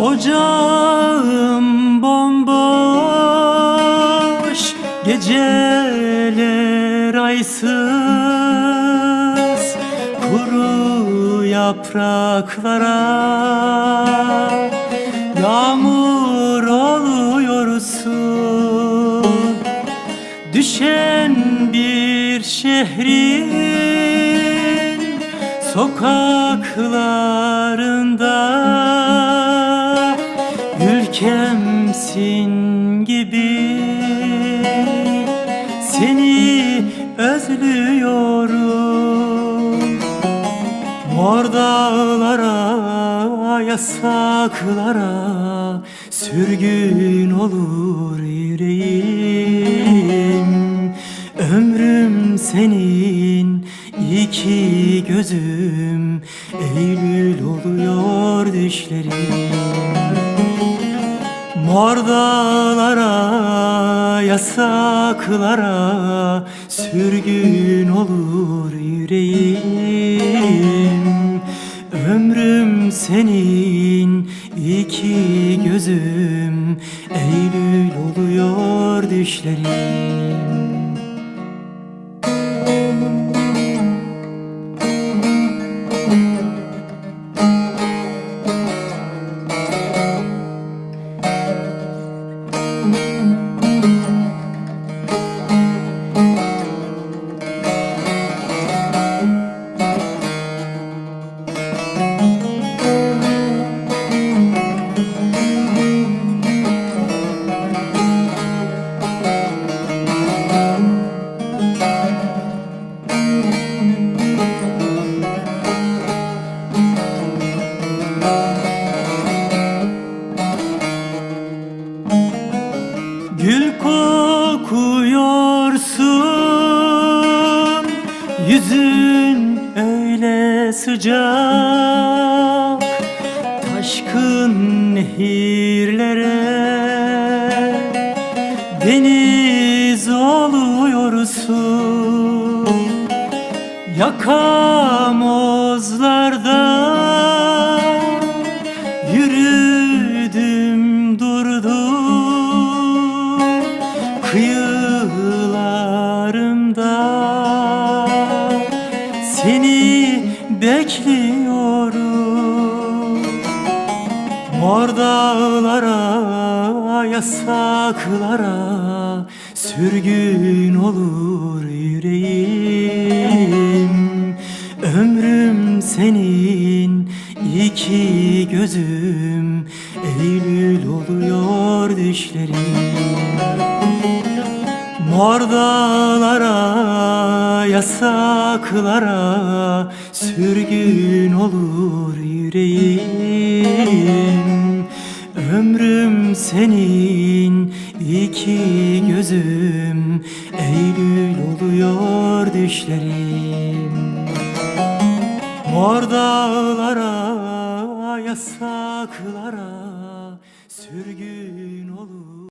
Ocağım bomboş Geceler aysız. Kuru yapraklara ah, Yağmur oluyorsun Düşen bir şehrin Sokaklarında Ülkemsin gibi. Seni özlüyorum. Mor dağlara, yasaklara Sürgün olur yüreğim. Ömrüm senin iki gözüm Eylül oluyor düşlerim Mor dağlara, yasaklara Sürgün olur yüreğim. Ömrüm senin iki gözüm Eylül oluyor düşlerim kokuyorsun Yüzün öyle sıcak. Taşkın nehirlere Deniz oluyorsun. Yakamozlarda Yürüdüm bekliyorum Mor dağlara, yasaklara Sürgün olur yüreğim. Ömrüm senin iki gözüm Eylül oluyor düşlerim. Mor dağlara, yasaklara Sürgün olur yüreğim Ömrüm senin iki gözüm Eylül oluyor düşlerim. Mor dağlara, yasaklara Sürgün olur